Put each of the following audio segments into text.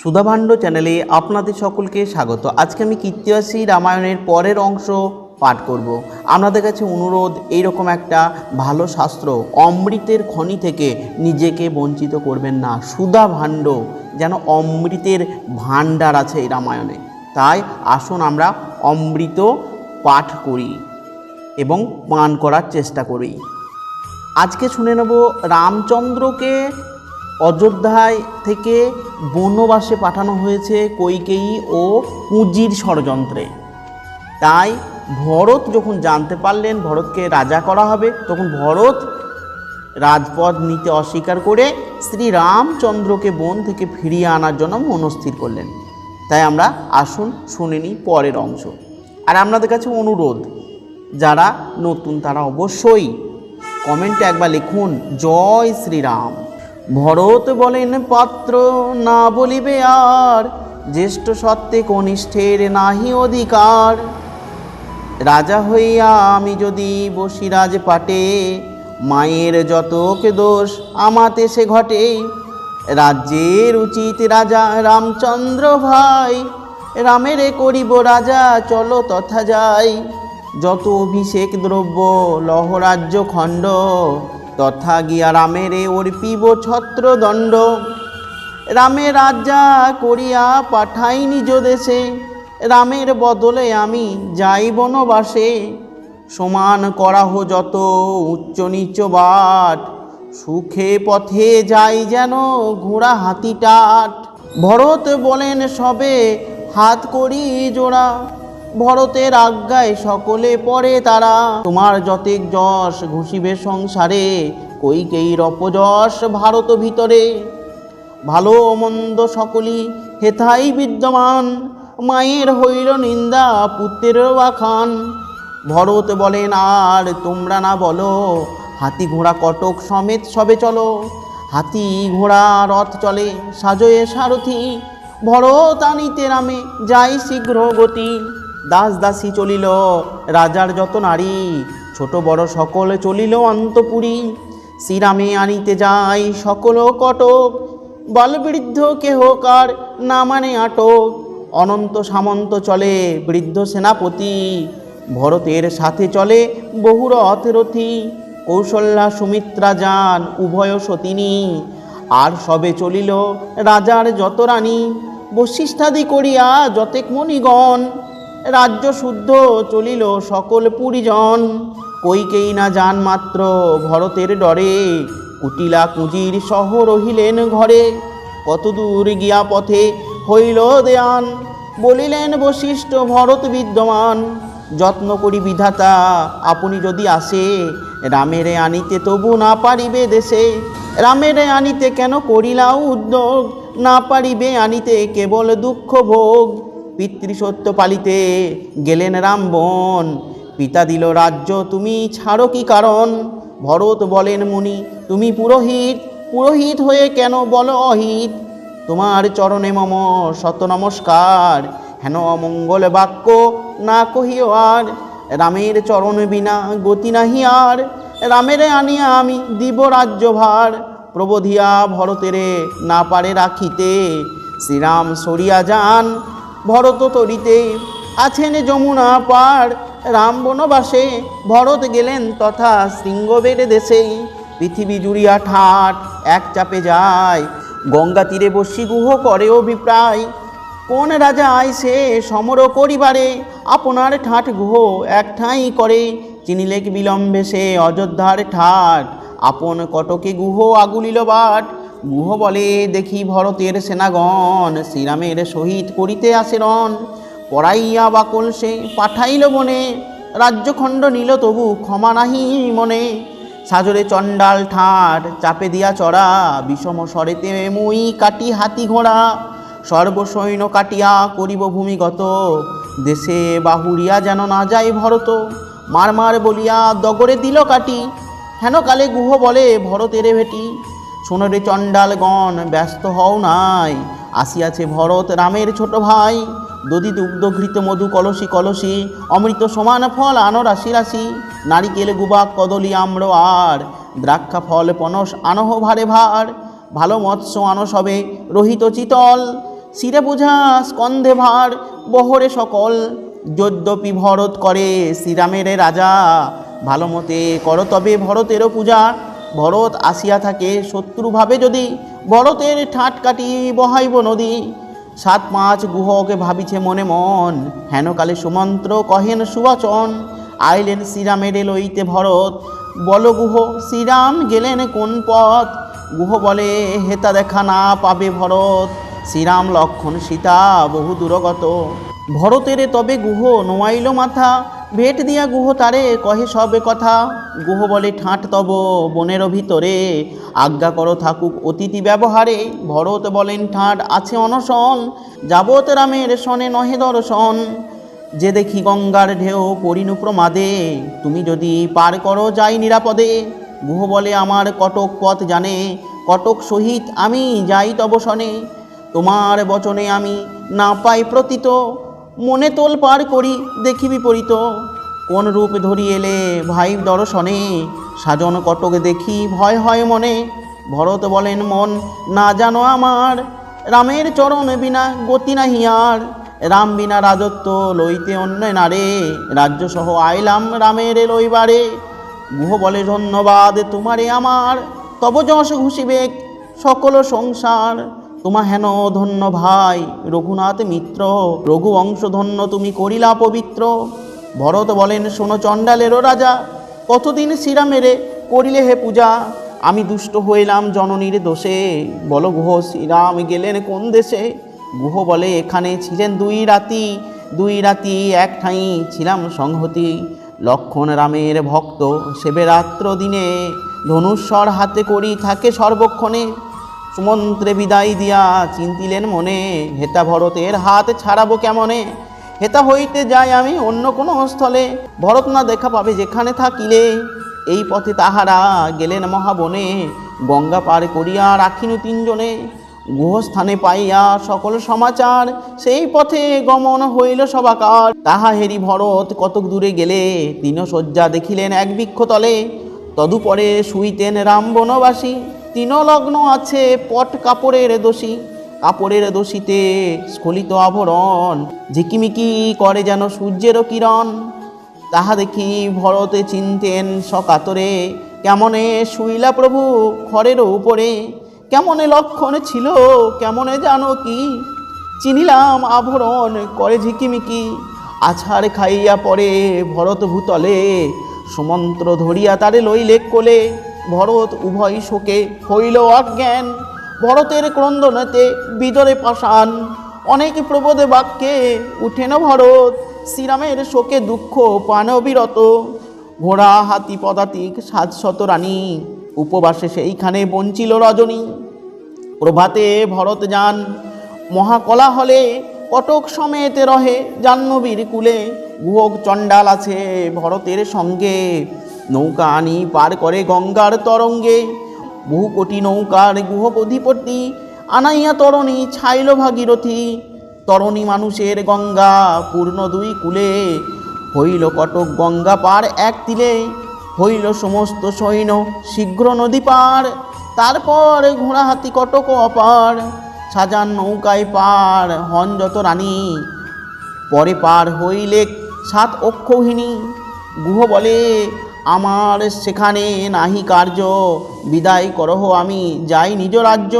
সুধাভাণ্ড চ্যানেলে আপনাদের সকলকে স্বাগত। আজকে আমি কীর্তিবাসী রামায়ণের পরের অংশ পাঠ করব। আপনাদের কাছে অনুরোধ, এইরকম একটা ভালো শাস্ত্র অমৃতের খনি থেকে নিজেকে বঞ্চিত করবেন না। সুধা ভাণ্ড যেন অমৃতের ভাণ্ডার আছে এই রামায়ণে। তাই আসুন আমরা অমৃত পাঠ করি এবং পান করার চেষ্টা করি। আজকে শুনে নেব রামচন্দ্রকে অযোধ্যায় থেকে বনবাসে পাঠানো হয়েছে কৈকেয়ী ও পুঁজির ষড়যন্ত্রে। তাই ভরত যখন জানতে পারলেন ভরতকে রাজা করা হবে, তখন ভরত রাজপদ নিতে অস্বীকার করে শ্রী রামচন্দ্রকে বন থেকে ফিরিয়ে আনার জন্য মনস্থির করলেন। তাই আমরা আসুন শুনে নিই পরের অংশ। আর আপনাদের কাছে অনুরোধ, যারা নতুন তারা অবশ্যই কমেন্টে একবার লিখুন, জয় শ্রীরাম। ভরত বলেন, পাত্র, না বলিবে আর। জ্যেষ্ঠ সত্ত্বে কনিষ্ঠের নাহি অধিকার। রাজা হইয়া আমি যদি বসি রাজ পাটে, মায়ের যতক দোষ আমাতে সে ঘটে। রাজ্যের উচিত রাজা রামচন্দ্র ভাই, রামেরে করিব রাজা, চলো তথা যাই। যত অভিষেক দ্রব্য লহরাজ্য খণ্ড তথা গিয়া রামেরে অর্পিব ছত্রদণ্ড। রামে রাজা করিয়া পাঠাই নিজ দেশে। রামের বদলে আমি যাই বনবাসে। সমান করাহ যত উচ্চ নিচ বাট, সুখে পথে যাই যেন ঘোড়া হাতি টাট। ভরত বলেন, সবে হাত করি জোড়া। ভরতের আজ্ঞায় সকলে পড়ে তারা। তোমার যতেক যশ ঘুষিবে সংসারে, কৈকেয়ীর অপযশ ভারত ভিতরে। ভালো মন্দ সকলই হেথাই বিদ্যমান, মায়ের হইল নিন্দা পুত্রেরও আখান ভরত বলেন, আর তোমরা না বলো, হাতি ঘোড়া কটক সমেত সবে চলো। হাতি ঘোড়া রথ চলে, সাজয়ে সারথি। ভরত আনিতে রামে যাই শীঘ্র গতি। দাস দাসী চলিল রাজার যত নারী, ছোট বড় সকল চলিল অন্তপুরী। শ্রীরামে আনিতে যাই সকল কটক, বলবৃদ্ধ কেহ কার না মানে আটক। অনন্ত সামন্ত চলে বৃদ্ধ সেনাপতি, ভরতের সাথে চলে বহু রথ রথী কৌশল্যা সুমিত্রা যান উভয় সতিনী, আর সবে চলিল রাজার যত রানী। বশিষ্ঠাদি করিয়া যতেক মণিগণ রাজ্য শুদ্ধ চলিল সকল পুরীজন। কৈকেই না যান মাত্র ভরতের ডরে। কুটিলা কুজির সহ রহিলেন ঘরে। কতদূর গিয়া পথে হইল দেয়ান। বলিলেন বশিষ্ঠ ভরত বিদ্যমান, যত্ন করি বিধাতা, আপনি যদি আসে, রামেরে আনিতে তবু না পারিবে দেশে। রামেরে আনিতে কেন করিলাও উদ্যোগ, না পারিবে আনিতে কেবল দুঃখ ভোগ। পিতৃসত্য পালিতে গেলেন রামবন। পিতা দিল, রাজ্য, তুমি ছাড়ো কি কারণ? ভরত বলেন মুনি, তুমি পুরোহিত পুরোহিত হয়ে কেন বলো অহিত? তোমার চরণে মম শত নমস্কার, হেন অমঙ্গল বাক্য না কহিও আর। রামের চরণ বিনা গতি নাহি আর। রামের আনিয়া আমি দিব রাজ্যভার প্রবোধিয়া ভরতেরে না পারে রাখিতে। শ্রীরাম সরিয়া যান ভরত তরিতে আছেন যমুনা পার। রাম বনবাসে ভরত গেলেন তথা শৃঙ্গবের দেশে। পৃথিবী জুড়িয়া ঠাট, এক চাপে যায়। গঙ্গা তীরে বসি গুহ করে অভিপ্রায়। কোন রাজা আইসে সমর করিবারে? আপনার ঠাট গুহ এক ঠাঁই করে। চিনিলেক বিলম্বে সে অযোধ্যার ঠাট। আপন কটকে গুহ আগুলিল বাট। গুহ বলে, দেখি ভরতের সেনাগণ শ্রীরামের সহিত করিতে আসে রণ পড়াইয়া বাকল সে, পাঠাইল বনে। রাজ্যখণ্ড নিল তবু ক্ষমা নাহি মনে। সাজরে চণ্ডাল ঠাট, চাপে দিয়া চড়া, বিষম স্বরেতে মুই কাটি হাতি ঘোড়া। সর্বসৈন্য কাটিয়া করিব ভূমিগত। দেশে বাহুরিয়া যেন না যায় ভরত। মার মার বলিয়া দগরে দিল কাটি। হেন কালে গুহ বলে, ভরতেরে ভেটি সোনরে চণ্ডালগণ, ব্যস্ত হও নাই। আসিয়াছে ভরত রামের ছোট ভাই। দধি দুগ্ধ ঘৃত মধু কলসি কলসি, অমৃত সমান ফল আনো রাশি রাশি। নারিকেল, গুবাক, কদলি, আম্র আর দ্রাক্ষা ফল, পনস আনহ ভারে ভার। ভালো মৎস্য আনো সবে, রহিত চিতল। শিরে বোঝা স্কন্ধে ভার, বহরে সকল। যদ্যপি ভরত করে শ্রীরামের রাজা। ভালো মতে কর তবে ভরতেরও পূজা। ভরত আসিয়া থাকে। শত্রুভাবে যদি ভরতের ঠাট কাটি বহাইব নদী, সাত পাঁচ গুহকে ভাবিছে মনে মন। হেনকালে সুমন্ত্র কহেন সুবাচন, আইলেন শ্রীরামের লইতে ভরত। বল গুহ, শ্রীরাম গেলেন কোন পথ? গুহ বলে, হেতা দেখা না পাবে ভরত। শ্রীরাম লক্ষণ সীতা বহু দূরগত। ভরতেরে তবে গুহ নোয়াইল মাথা ভেট দিয়া গুহ তারে, কহে সবে কথা। গুহ বলে, ঠাঁট তব বনের ভিতরে। আজ্ঞা করো থাকুক অতিথি ব্যবহারে। ভরত বলেন, ঠাঁট আছে অনশন যাবত রামের সনে নহে দর্শন। যে দেখি গঙ্গার ঢেউ পরিণু প্রমাদে, তুমি যদি পার করো যাই নিরাপদে। গুহ বলে, আমার কটক পথ জানে, কটক সহিত আমি যাই তব শনে। তোমার বচনে আমি না পাই প্রতীত। মনে তোল পার করি, দেখি বিপরীত। কোন রূপ ধরি এলে ভাই দর্শনে, সাজন কটক দেখি ভয় হয় মনে। ভরত বলেন, মন না জানো আমার, রামের চরণ বিনা গতি নাহি আর। রাম বিনা রাজত্ব লইতে অন্য নারে রাজ্য সহ আইলাম রামের লইবারে। গুহ বলে, ধন্যবাদ তোমারে আমার, তব যশ ঘুষিবে সকল সংসার। তোমা হেন ধন্য ভাই, রঘুনাথ মিত্র, রঘু বংশ ধন্য তুমি করিলা পবিত্র। ভরত বলেন, শোনো চণ্ডালেরও রাজা, কতদিন শ্রীরামেরে করিলে হে পূজা? আমি দুষ্ট হইলাম জননীর দোষে। বল গুহ, শ্রীরাম গেলেন কোন দেশে? গুহ বলে, এখানে ছিলেন দুই রাতি দুই রাতি এক ঠাঁই ছিলাম সংহতি। লক্ষণ রামের ভক্ত, সেবে রাত্র দিনে ধনুস্বর হাতে করি থাকে সর্বক্ষণে। সুমন্ত্রে বিদায় দিয়া চিন্তিলেন মনে, হেতা ভরতের হাত ছাড়াবো কেমনে? হেতা হইতে যাই আমি অন্য কোনো স্থলে, ভরত না দেখা পাবে যেখানে থাকিলে। এই পথে তাহারা গেলেন মহাবনে, গঙ্গা পার করিয়া রাখিনু তিনজনে। গুহস্থানে পাইয়া সকল সমাচার, সেই পথে গমন হইল সবাকার। তাহা হেরি ভরত কতক দূরে গেলে শয্যা দেখিলেন এক বৃক্ষতলে তদুপরে শুইতেন রাম বনবাসী তৃণলগ্ন আছে পট কাপড়ের দোষী। কাপড়ের দোষীতে স্খলিত আভরণ ঝিকিমিকি করে যেন সূর্যেরও কিরণ। তাহা দেখি ভরতে চিনতেন সকাতরে। কেমনে শুইলা প্রভু খড়ের উপরে? কেমনে লক্ষণ ছিল, কেমনে জানো কি? চিনিলাম আভরণ করে ঝিকিমিকি। আছাড় খাইয়া পরে ভরত ভূতলে সুমন্ত্র ধরিয়া তারে লইলে কোলে। ভরত উভয় শোকে হইল অজ্ঞান। ভরতের ক্রন্দনেতে বিদরে পাষাণ। অনেক প্রবোধে বাক্যে উঠেন ভরত, শ্রীরামের শোকে দুঃখ পান অবিরত ঘোড়া, হাতি, পদাতিক সাতশত রানী, উপবাসে সেইখানে বঞ্চিল রজনী। প্রভাতে ভরত যান মহাকলা হলে কটক সমেত রহে। জাহ্নবীর কুলে গুহক চণ্ডাল আছে ভরতের সঙ্গে। নৌকা আনি পার করে গঙ্গার তরঙ্গে। বহু কোটি নৌকার গুহক অধিপতি আনাইয়া তরণী ছাইল ভাগীরথী। তরণী মানুষের গঙ্গা পূর্ণ দুই কুলে। হইল কটক গঙ্গা পার এক তিলে। হইল সমস্ত সৈন্য শীঘ্র নদী পার। তারপর ঘোড়া হাতি কটক অপার। সাজান নৌকায় পার হন যত রানী। পরে পার হইলে সাত অক্ষৌহিনী গুহ বলে আমার সেখানে নাহি কার্য, বিদায় করহ আমি, যাই নিজ রাজ্য।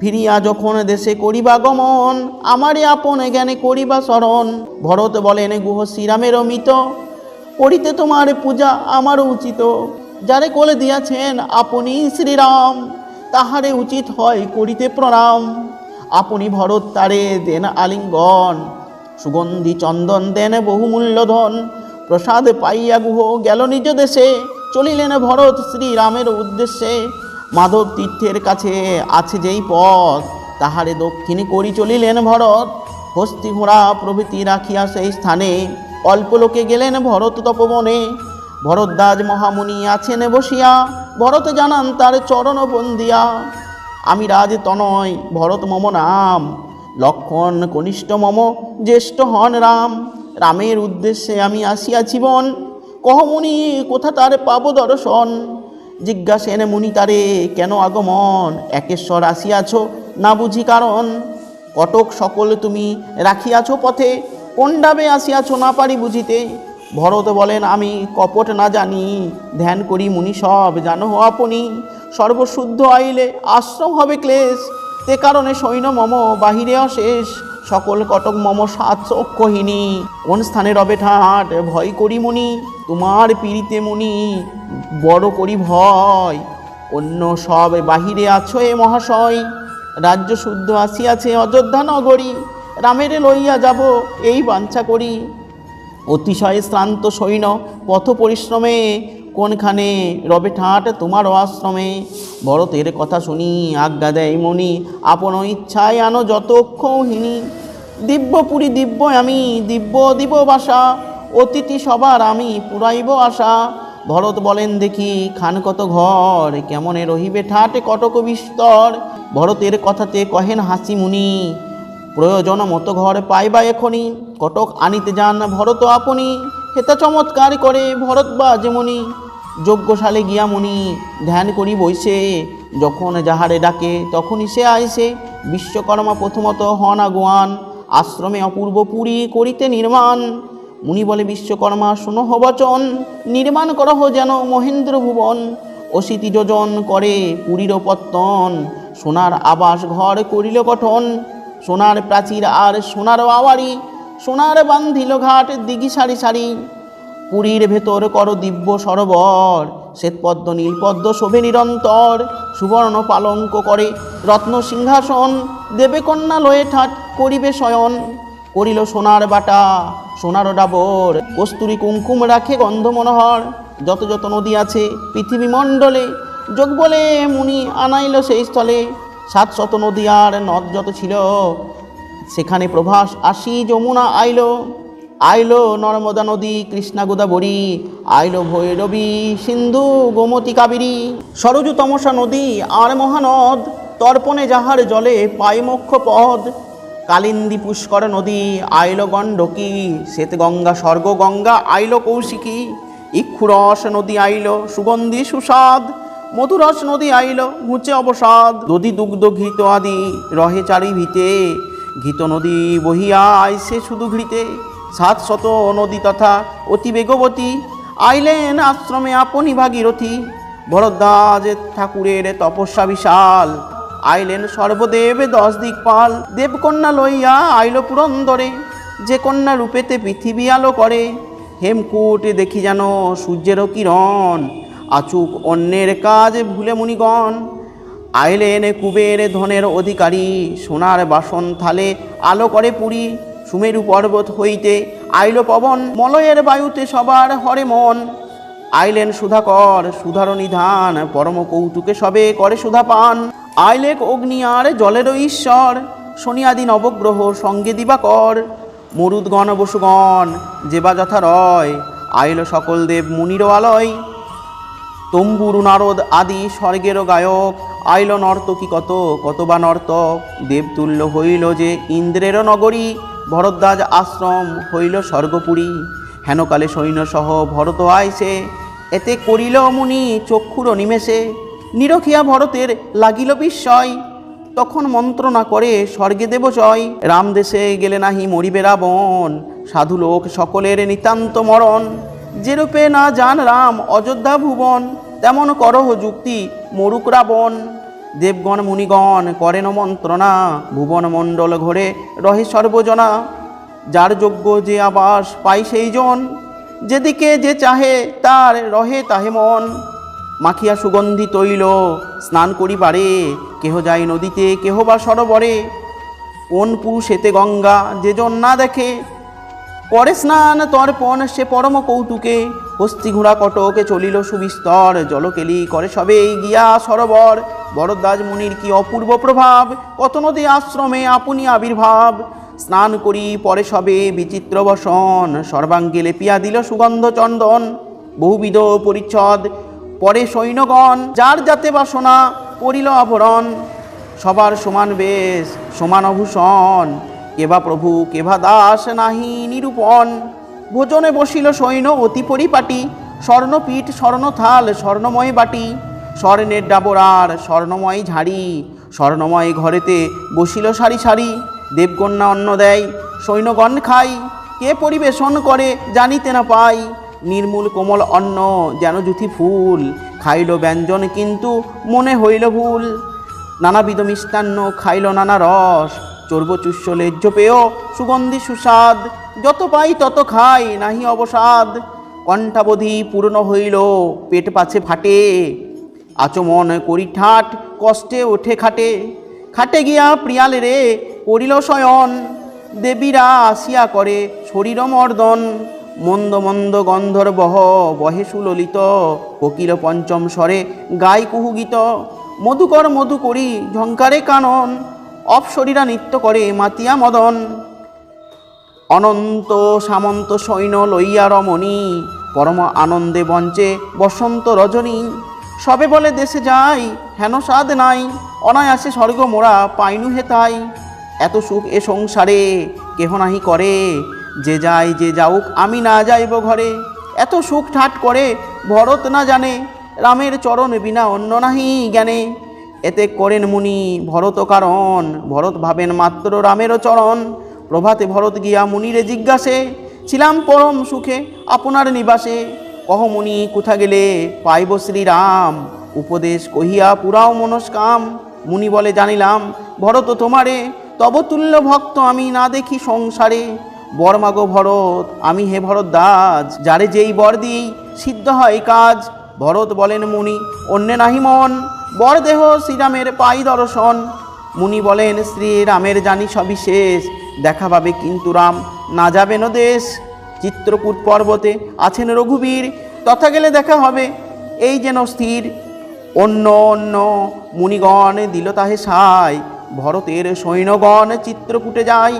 ফিরিয়া যখন দেশে করিবা গমন, আমারে আপন জ্ঞানে করিবা শরণ ভরত বলেন, গুহ শ্রীরামের মিত করিতে তোমার পূজা আমারও উচিত। যারে কোলে দিয়াছেন আপনি শ্রীরাম, তাহারে উচিত হয় করিতে প্রণাম। আপনি ভরত তারে দেন আলিঙ্গন, সুগন্ধি চন্দন দেন বহুমূল্য ধন প্রসাদ পাইয়া গুহ গেল নিজ দেশে। চলিলেন ভরত শ্রীরামের উদ্দেশ্যে। মাধব তীর্থের কাছে আছে যেই পথ, তাহারে দক্ষিণে করি চলিলেন ভরত। হস্তি ঘোড়া প্রভৃতি রাখিয়া সেই স্থানে। অল্প লোকে গেলেন ভরত তপবনে। ভরদ্বাজ মহামুনি আছেন বসিয়া। ভরত জানান তার চরণ বন্দিয়া। আমি রাজ তনয়, ভরত মম নাম। লক্ষণ কনিষ্ঠ মম, জ্যেষ্ঠ হন রাম। রামের উদ্দেশ্যে আমি আসিয়া জীবন। কহ মুনি, কোথা তার পাব দর্শন? জিজ্ঞাসেন মুনি তারে, কেন আগমন? একেশ্বর আসিয়াছ, না বুঝি কারণ? কটক সকল তুমি রাখিয়াছ পথে, কোন ডাবে আসিয়াছ না পারি বুঝিতে? ভরত বলেন, আমি কপট না জানি, ধ্যান করি মুনি সব, জানো আপনি? সর্বশুদ্ধ আইলে আশ্রম হবে ক্লেশ তে কারণে সৈন্য মম বাহিরে অশেষ। সকল কটক মম সাত অক্ষহিনী কোন স্থানে রবে ঠাট? ভয় করি মুনি, তোমার পীড়িতে মুনি, বড় করি ভয়। অন্য সব বাহিরে আছো এ মহাশয়, রাজ্য শুদ্ধ আসিয়াছে অযোধ্যা নগরী, রামেরে লইয়া যাব এই বাঞ্ছা করি। অতিশয় শ্রান্ত সৈন্য পথ পরিশ্রমে কোনখানে? রবে ঠাট তোমার আশ্রমে। ভরতের কথা শুনি, আজ্ঞা দেয় মনি আপন ইচ্ছায় আনো যত অক্ষৌহিনী দিব্যপুরী দিব্য আমি, দিব্য দিব বাসা। অতিথি সবার আমি পুরাইব আশা। ভরত বলেন, দেখি খান কত ঘর, কেমনে রহিবে ঠাটে কটক বিস্তর? ভরতের কথাতে কহেন হাসি মুনি, প্রয়োজন মতো ঘর পাইবা এখনই কটক আনিতে যান ভরত আপনি। হেতা চমৎকার করে ভরত বা যেমনি যজ্ঞশালে গিয়া মুনি ধ্যান করি বইসে যখন যাহারে ডাকে, তখনই সে আইসে বিশ্বকর্মা প্রথমত হন আগুয়ান, আশ্রমে অপূর্ব পুরী করিতে নির্মাণ। মুনি বলে, বিশ্বকর্মা, শোনো বচন, নির্মাণ করহ যেন মহেন্দ্র ভুবন। অশীতি যোজন করে পুরীর পত্তন, সোনার আবাস ঘর করিল গঠন। সোনার প্রাচীর আর সোনার বাওয়ারি সোনার বান্ধিল ঘাট, দিঘি সারি সারি। পুরীর ভেতর কর দিব্য সরোবর শ্বেতপদ্ম নীলপদ্ম শোভে নিরন্তর। সুবর্ণ পালঙ্ক করে রত্ন সিংহাসন, দেবে কন্যা লয়ে ঠাট করিবে শয়ন। করিল সোনার বাটা, সোনার ডাবর, কস্তুরি কুমকুম রাখে গন্ধ মনোহর যত যত নদী আছে পৃথিবী মণ্ডলে, যোগ বলে মুনি আনাইল সেই স্থলে। সাত শত নদী আর নদ যত ছিল সেখানে প্রভাস আসি যমুনা আইলো। আইলো নর্মদা নদী, কৃষ্ণা গোদাবরী, আইলো ভৈরবী, সিন্ধু গোমতী কাবেরী। সরজু তমসা নদী, আর মহানদ, তর্পণে যাহার জলে পায় মোক্ষ পদ। কালিন্দী পুষ্কর নদী, আইলো গণ্ডকী শ্বেত গঙ্গা স্বর্গ গঙ্গা আইলো কৌশিকী। ইক্ষুরস নদী আইলো, সুগন্ধি সুস্বাদ। মধুরস নদী আইলো, ঘুচে অবসাদ। দধি দুগ্ধ ঘৃত আদি রহে চারি ভিতে ঘৃত নদী বহিয়া আইসে শুধু ঘৃতে। সাত শত নদী তথা অতি বেগবতী। আইলেন আশ্রমে আপনি ভাগীরথী। ভরদ্বাজ ঠাকুরের তপস্যা বিশাল। আইলেন সর্বদেব দশ দিকপাল দেবকন্যা লইয়া আইল পুরন্দরে। যে কন্যা রূপেতে পৃথিবী আলো করে, হেমকূট দেখি যেন সূর্যেরও কিরণ। আচুক অন্যের কাজ ভুলে মুনিগণ। আইলেন কুবের ধনের অধিকারী, সোনার বাসন থালে আলো করে পুরী, সুমেরু পর্বত হইতে আইল পবন, মলয়ের বায়ুতে সবার হরে মন। আইলেন সুধাকর, সুধার নিধান, পরম কৌতুকে সবে করে সুধা পান আইলেক অগ্নি আর জলেরও ঈশ্বর, শনিয়াদি নবগ্রহ সঙ্গে দিবাকর। মরুদগণ বসুগণ যেবা যথা রয় আইল সকল দেব মুনির আলয়। তম্বুরু নারদ আদি স্বর্গেরও গায়ক আইল নর্তকী কত কত বা নর্তক দেবতুল্য হইল যে ইন্দ্রেরও নগরী, ভরদ্বাজ আশ্রম হইল স্বর্গপুরী। হেনকালে সৈন্যসহ ভরত আইসে, এতে করিল মুনি চক্ষুর নিমেষে। নিরখিয়া ভরতের লাগিল বিস্ময়, তখন মন্ত্রণা করে স্বর্গে দেব জয়। রামদেশে গেলে নাহি মরিবে রাবণ, সাধু লোক সকলের নিতান্ত মরণ। যেরূপে না যান রাম অযোধ্যা ভুবন তেমন করহ যুক্তি মরুক রাবণ দেবগণ মুনিগণ করেন মন্ত্রণা, ভুবন মণ্ডল ঘরে রহে সর্বজনা। যার যোগ্য যে আবাস পাই সেই জন যেদিকে যে চাহে তার রহে তাহে মন। মাখিয়া সুগন্ধি তৈল, স্নান করিবারে, কেহ যায় নদীতে, কেহ বা সরোবরে। কোন পুরুষেতে গঙ্গা যে জন না দেখে করে স্নান তর্পণ সে পরম কৌতুকে। হস্তি ঘোড়া কটকে চলিল সুবিস্তর, জলকেলি করে সবেই গিয়া সরোবর। বরদাজ মুনির কি অপূর্ব প্রভাব, কত নদী আশ্রমে আপনি আবির্ভাব। স্নান করি, পরে সবে বিচিত্র বসন, সর্বাঙ্গে লেপিয়া দিল সুগন্ধ চন্দন। বহুবিধ পরিচ্ছদ, পরে সৈন্যগণ, যার যাতে বাসনা পরিল আভরণ সবার সমান বেশ, সমান অভূষণ কেবা প্রভু, কেবা দাস নাহি নিরূপণ। ভোজনে বসিল সৈন্য অতি পরিপাটি, স্বর্ণপীঠ, স্বর্ণথাল, স্বর্ণময় বাটি। স্বর্ণের ডাবরার স্বর্ণময় ঝাড়ি, স্বর্ণময় ঘরেতে বসিল সারি সারি। দেবকন্যা অন্ন দেয়, সৈন্যগণ খাই কে পরিবেশন করে জানিতে না পাই নির্মূল কোমল অন্ন যেন জুথি ফুল, খাইল ব্যঞ্জন কিন্তু মনে হইল ভুল। নানাবিধ মিষ্টান্ন খাইল নানা রস চর্বচুষ্য লেজ্জ পেয়, সুগন্ধি সুস্বাদ, যত পাই তত খাই, নাহি অবসাদ। কণ্ঠাবধি পূর্ণ হইল, পেট পাছে ফাটে। আচমন করি ঠাট, কষ্টে ওঠে খাটে। খাটে গিয়া প্রিয়ালে রে, করিল শয়ন। দেবীরা আসিয়া করে শরীর মর্দন। মন্দ মন্দ গন্ধর্বহ বহে সুললিত, কোকিল পঞ্চম স্বরে গাই কুহু গীত। মধুকর মধু করি ঝঙ্কারে কানন। অপশরীরা নৃত্য করে মাতিয়া মদন। অনন্ত সামন্ত সৈন্য লইয়া রমণী, পরম আনন্দে বঞ্চে বসন্ত রজনী। সবে বলে দেশে যাই, হেন সাদ নাই, অনায়াসে স্বর্গ মোরা পাইনু হেতাই এত সুখ এ সংসারে কেহ নাহি করে, যে যাই যে যাউক আমি না যাইব ঘরে। এত সুখ ঠাট করে ভরত না জানে, রামের চরণ বিনা অন্য নাহি জ্ঞানে। এতে করেন মুনি ভরত কারণ। ভরত ভাবেন মাত্র রামেরও চরণ। প্রভাতে ভরত গিয়া মুনিরে জিজ্ঞাসে, ছিলাম পরম সুখে, আপনার নিবাসে? কহ মুনি, কোথা গেলে পাইব শ্রীরাম? উপদেশ কহিয়া পুরাও মনস্কাম। মুনি বলে, জানিলাম, ভরত তোমারে, তব তুল্য ভক্ত আমি না দেখি সংসারে। বর্মাগো ভরত, আমি হে ভরত দাস, যারে যেই বর দিই সিদ্ধ হয় কাজ। ভরত বলেন, মুনি, অন্যে নাহি মন। বর দেহ শ্রীরামের পাই দর্শন। মুনি বলেন, শ্রীরামের জানি সবিশেষ, দেখা পাবে কিন্তু রাম। না যাবেন দেশ চিত্রকূট পর্বতে আছেন রঘুবীর। তথা গেলে দেখা হবে, এই যেন স্থির। অন্য অন্য মুনিগণ দিল তাহে সাই ভরতের সৈন্যগণ চিত্রকূটে যায়।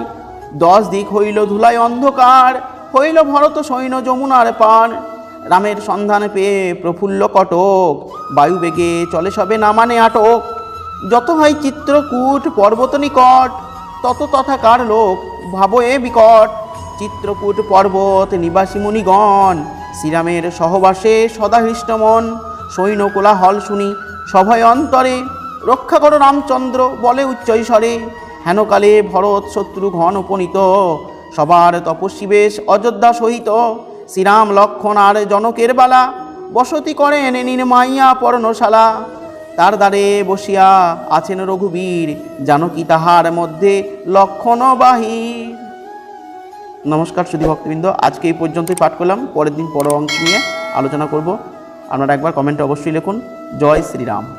দশ দিক হইল ধুলায় অন্ধকার, হইল ভরত সৈন্য যমুনার পার রামের সন্ধান পেয়ে প্রফুল্ল কটক, বায়ুবেগে চলে সবে না মানে আটক। যত হয় চিত্রকূট, পর্বত নিকট, তত তথাকার লোক ভাবো এ বিকট। চিত্রকূট, পর্বত, নিবাসী মুনিগণ, শ্রীরামের সহবাসে সদা হৃষ্টমন সৈন্য কোলাহল শুনি, সভয় অন্তরে, রক্ষা করো রামচন্দ্র, বলে উচ্চৈস্বরে হেনকালে ভরত শত্রু ঘন উপনীত, সবার তপস্বী বেশ অযোধ্যা সহিত। শ্রীরাম লক্ষণ আর জনকের বালা, বসতি করেন নির্মাইয়া পর্ণশালা। তার দ্বারে বসিয়া আছেন রঘুবীর জানকী তাহার মধ্যে লক্ষণ বাহির নমস্কার সুধী ভক্তবৃন্দ, আজকে এই পর্যন্তই পাঠ করলাম, পরের দিন পর অংশ নিয়ে আলোচনা করব। আপনারা একবার কমেন্টে অবশ্যই লিখুন, জয় শ্রীরাম।